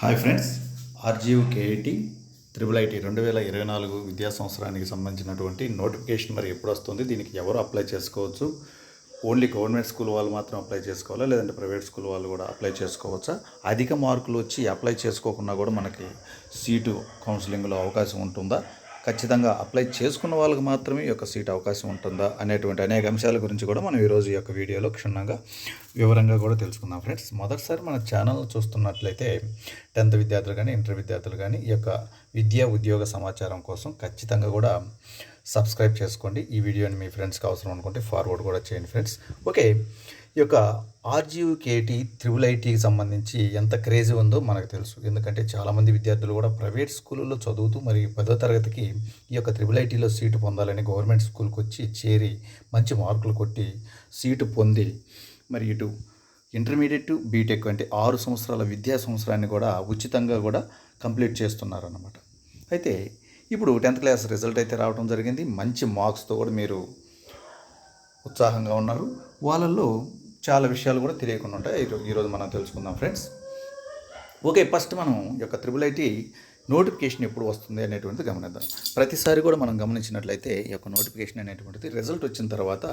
Hi friends RGU KT triple IT రెండు వేల ఇరవై నాలుగు విద్యా సంవత్సరానికి సంబంధించినటువంటి నోటిఫికేషన్ మరి ఎప్పుడు వస్తుంది? దీనికి ఎవరు అప్లై చేసుకోవచ్చు? ఓన్లీ గవర్నమెంట్ స్కూల్ వాళ్ళు మాత్రం అప్లై చేసుకోవాలా? లేదంటే ప్రైవేట్ స్కూల్ వాళ్ళు కూడా అప్లై చేసుకోవచ్చా? అధిక మార్కులు వచ్చి అప్లై చేసుకోకుండా కూడా మనకి సీటు కౌన్సిలింగ్లో అవకాశం ఉంటుందా? ఖచ్చితంగా అప్లై చేసుకున్న వాళ్ళకి మాత్రమే ఈ యొక్క సీట్ అవకాశం ఉంటుందా అనేటువంటి అనేక అంశాల గురించి కూడా మనం ఈరోజు ఈ యొక్క వీడియోలో క్షుణ్ణంగా వివరంగా కూడా తెలుసుకుందాం ఫ్రెండ్స్. మొదటిసారి మన ఛానల్ చూస్తున్నట్లయితే టెన్త్ విద్యార్థులు కానీ ఇంటర్ విద్యార్థులు కానీ ఈ యొక్క విద్యా ఉద్యోగ సమాచారం కోసం ఖచ్చితంగా కూడా సబ్స్క్రైబ్ చేసుకోండి. ఈ వీడియోని మీ ఫ్రెండ్స్కి అవసరం అనుకుంటే ఫార్వర్డ్ కూడా చేయండి ఫ్రెండ్స్. ఓకే. ఈ యొక్క ఆర్జీయూకేటీ త్రిబుల్ ఐటీకి సంబంధించి ఎంత క్రేజీ ఉందో మనకు తెలుసు. ఎందుకంటే చాలామంది విద్యార్థులు కూడా ప్రైవేట్ స్కూళ్ళలో చదువుతూ మరి పదో తరగతికి ఈ యొక్క త్రిబుల్ ఐటీలో సీటు పొందాలని గవర్నమెంట్ స్కూల్కి వచ్చి చేరి మంచి మార్కులు కొట్టి సీటు పొంది మరి ఇటు ఇంటర్మీడియట్ బీటెక్ అంటే ఆరు సంవత్సరాల విద్యా సంవత్సరాన్ని కూడా ఉచితంగా కూడా కంప్లీట్ చేస్తున్నారన్నమాట. అయితే ఇప్పుడు టెన్త్ క్లాస్ రిజల్ట్ అయితే రావడం జరిగింది. మంచి మార్క్స్తో కూడా మీరు ఉత్సాహంగా ఉన్నారు. వాళ్ళల్లో చాలా విషయాలు కూడా తెలియకుండా ఉంటాయి. ఈరోజు మనం తెలుసుకుందాం ఫ్రెండ్స్. ఓకే ఫస్ట్ మనం యొక్క త్రిబుల్ ఐటీ నోటిఫికేషన్ ఎప్పుడు వస్తుంది అనేటువంటిది గమనిద్దాం. ప్రతిసారి కూడా మనం గమనించినట్లయితే ఈ యొక్క నోటిఫికేషన్ అనేటువంటిది రిజల్ట్ వచ్చిన తర్వాత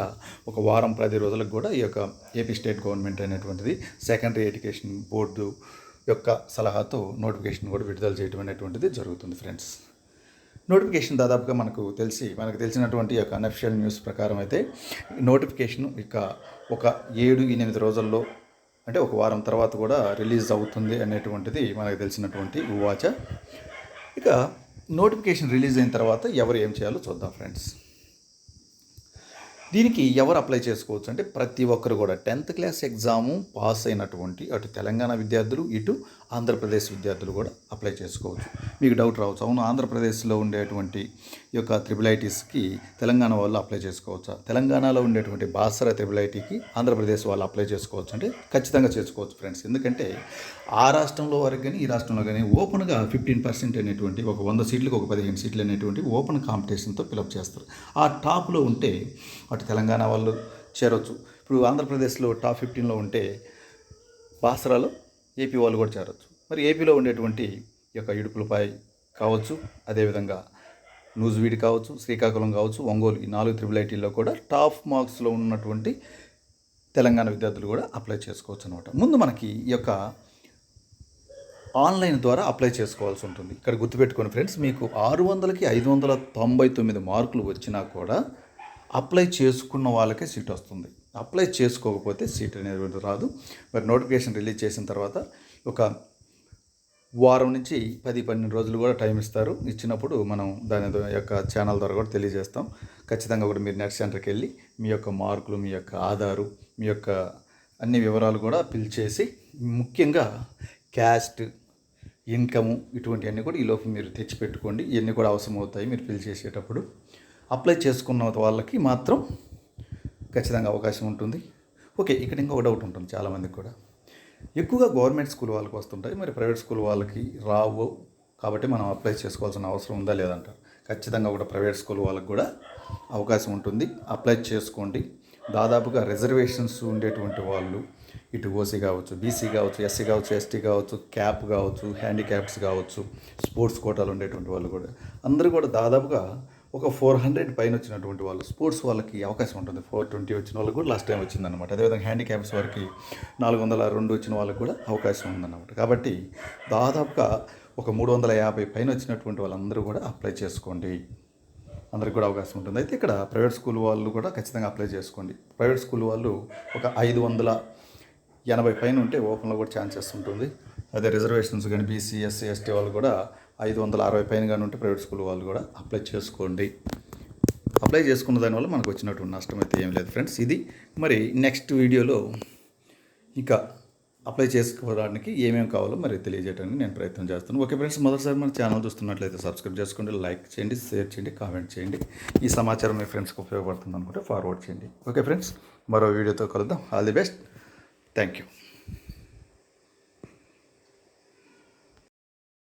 ఒక వారం పది రోజులకు కూడా ఈ యొక్క ఏపీ స్టేట్ గవర్నమెంట్ అనేటువంటిది సెకండరీ ఎడ్యుకేషన్ బోర్డు యొక్క సలహాతో నోటిఫికేషన్ కూడా విడుదల చేయడం అనేటువంటిది జరుగుతుంది ఫ్రెండ్స్. నోటిఫికేషన్ దాదాపుగా మనకు తెలిసి మనకు తెలిసినటువంటి యొక్క అన్అఫిషియల్ న్యూస్ ప్రకారం అయితే నోటిఫికేషన్ ఇక ఒక ఏడు ఎనిమిది రోజుల్లో అంటే ఒక వారం తర్వాత కూడా రిలీజ్ అవుతుంది అనేటువంటిది మనకు తెలిసినటువంటి వాచ ఇక నోటిఫికేషన్ రిలీజ్ అయిన తర్వాత ఎవరు ఏం చేయాలో చూద్దాం ఫ్రెండ్స్. దీనికి ఎవరు అప్లై చేసుకోవచ్చు అంటే ప్రతి ఒక్కరు కూడా టెన్త్ క్లాస్ ఎగ్జాము పాస్ అయినటువంటి అటు తెలంగాణ విద్యార్థులు ఇటు ఆంధ్రప్రదేశ్ విద్యార్థులు కూడా అప్లై చేసుకోవచ్చు. మీకు డౌట్ రావచ్చు. అవును ఆంధ్రప్రదేశ్లో ఉండేటువంటి ఈ యొక్క త్రిబుల్ ఐటీస్కి తెలంగాణ వాళ్ళు అప్లై చేసుకోవచ్చా? తెలంగాణలో ఉండేటువంటి బాసర త్రిబుల్ ఐటీకి ఆంధ్రప్రదేశ్ వాళ్ళు అప్లై చేసుకోవచ్చు అంటే ఖచ్చితంగా చేసుకోవచ్చు ఫ్రెండ్స్. ఎందుకంటే ఆ రాష్ట్రంలో వరకు కానీ ఈ రాష్ట్రంలో కానీ ఓపెన్గా ఫిఫ్టీన్ పర్సెంట్ అనేటువంటి ఒక వంద సీట్లకు ఒక పదిహేను సీట్లు అనేటువంటి ఓపెన్ కాంపిటీషన్తో ఫిలప్ చేస్తారు. ఆ టాప్లో ఉంటే అటు తెలంగాణ వాళ్ళు చేరవచ్చు ఇప్పుడు ఆంధ్రప్రదేశ్లో టాప్ ఫిఫ్టీన్లో ఉంటే బాసరాలో ఏపీ వాళ్ళు కూడా చేరవచ్చు మరి ఏపీలో ఉండేటువంటి ఈ యొక్క ఇడుపులపై కావచ్చు అదేవిధంగా నూజువీడి కావచ్చు శ్రీకాకుళం కావచ్చు ఒంగోలు ఈ నాలుగు త్రిబుల్ ఐటీల్లో కూడా టాప్ మార్క్స్లో ఉన్నటువంటి తెలంగాణ విద్యార్థులు కూడా అప్లై చేసుకోవచ్చు అనమాట ముందు మనకి ఈ యొక్క ఆన్లైన్ ద్వారా అప్లై చేసుకోవాల్సి ఉంటుంది. ఇక్కడ గుర్తుపెట్టుకోండి ఫ్రెండ్స్ మీకు ఆరు వందలకి ఐదు వందల తొంభై తొమ్మిది మార్కులు వచ్చినా కూడా అప్లై చేసుకున్న వాళ్ళకే సీట్ వస్తుంది. అప్లై చేసుకోకపోతే సీట్ అనేది రాదు. మరి నోటిఫికేషన్ రిలీజ్ చేసిన తర్వాత ఒక వారం నుంచి పది పన్నెండు రోజులు కూడా టైం ఇస్తారు. ఇచ్చినప్పుడు మనం దాని ద- యొక్క ఛానల్ ద్వారా కూడా తెలియజేస్తాం. ఖచ్చితంగా కూడా మీరు నెట్ సెంటర్కి వెళ్ళి మీ యొక్క మార్కులు మీ యొక్క ఆధారు మీ యొక్క అన్ని వివరాలు కూడా పిలిచేసి చేసి ముఖ్యంగా క్యాస్ట్ ఇన్కము ఇటువంటివన్నీ కూడా ఈలోపు మీరు తెచ్చిపెట్టుకోండి. ఇవన్నీ కూడా అవసరం అవుతాయి మీరు ఫిల్ చేసేటప్పుడు. అప్లై చేసుకున్న వాళ్ళకి మాత్రం ఖచ్చితంగా అవకాశం ఉంటుంది. ఓకే ఇక్కడ ఇంకొక డౌట్ ఉంటుంది చాలామందికి కూడా. ఎక్కువగా గవర్నమెంట్ స్కూల్ వాళ్ళకి వస్తుంటాయి మరి ప్రైవేట్ స్కూల్ వాళ్ళకి రావు కాబట్టి మనం అప్లై చేసుకోవాల్సిన అవసరం ఉందా లేదంటారు. ఖచ్చితంగా కూడా ప్రైవేట్ స్కూల్ వాళ్ళకి కూడా అవకాశం ఉంటుంది. అప్లై చేసుకోండి. దాదాపుగా రిజర్వేషన్స్ ఉండేటువంటి వాళ్ళు ఇటు ఓసీ కావచ్చు బీసీ కావచ్చు ఎస్సీ కావచ్చు ఎస్టీ కావచ్చు క్యాప్ కావచ్చు హ్యాండిక్యాప్స్ కావచ్చు స్పోర్ట్స్ కోటాలు ఉండేటువంటి వాళ్ళు కూడా. అందరూ కూడా దాదాపుగా ఒక ఫోర్ హండ్రెడ్ పైన వచ్చినటువంటి వాళ్ళు స్పోర్ట్స్ వాళ్ళకి అవకాశం ఉంటుంది. ఫోర్ ట్వంటీ వచ్చిన వాళ్ళకి కూడా లాస్ట్ టైం వచ్చిందనమాట అదేవిధంగా హ్యాండిక్యాప్స్ వారికి నాలుగు వందల రెండు వచ్చిన వాళ్ళకి కూడా అవకాశం ఉందన్నమాట. కాబట్టి దాదాపుగా ఒక మూడు వందల యాభై పైన వచ్చినటువంటి వాళ్ళందరూ కూడా అప్లై చేసుకోండి. అందరికి కూడా అవకాశం ఉంటుంది. అయితే ఇక్కడ ప్రైవేట్ స్కూల్ వాళ్ళు కూడా ఖచ్చితంగా అప్లై చేసుకోండి. ప్రైవేట్ స్కూల్ వాళ్ళు ఒక ఐదు వందల ఎనభై పైన ఉంటే ఓపెన్లో కూడా ఛాన్సెస్ ఉంటుంది. అదే రిజర్వేషన్స్ కానీ బీసీ ఎస్సీ ఎస్టీ వాళ్ళు కూడా ఐదు వందల అరవై పైన కానీ ఉంటే ప్రైవేట్ స్కూల్ వాళ్ళు కూడా అప్లై చేసుకోండి. అప్లై చేసుకున్న దానివల్ల మనకు వచ్చినటువంటి నష్టం అయితే ఏం లేదు ఫ్రెండ్స్. ఇది మరి నెక్స్ట్ వీడియోలో ఇంకా అప్లై చేసుకోవడానికి ఏమేమి కావాలో మరి తెలియజేయడానికి నేను ప్రయత్నం చేస్తాను. ఓకే ఫ్రెండ్స్ మొదటిసారి మన ఛానల్ చూస్తున్నట్లయితే సబ్స్క్రైబ్ చేసుకోండి లైక్ చేయండి షేర్ చేయండి కామెంట్ చేయండి. ఈ సమాచారం మీ ఫ్రెండ్స్కి ఉపయోగపడుతుంది అనుకుంటే ఫార్వర్డ్ చేయండి. ఓకే ఫ్రెండ్స్ మరో వీడియోతో కలుద్దాం. All the best. Thank you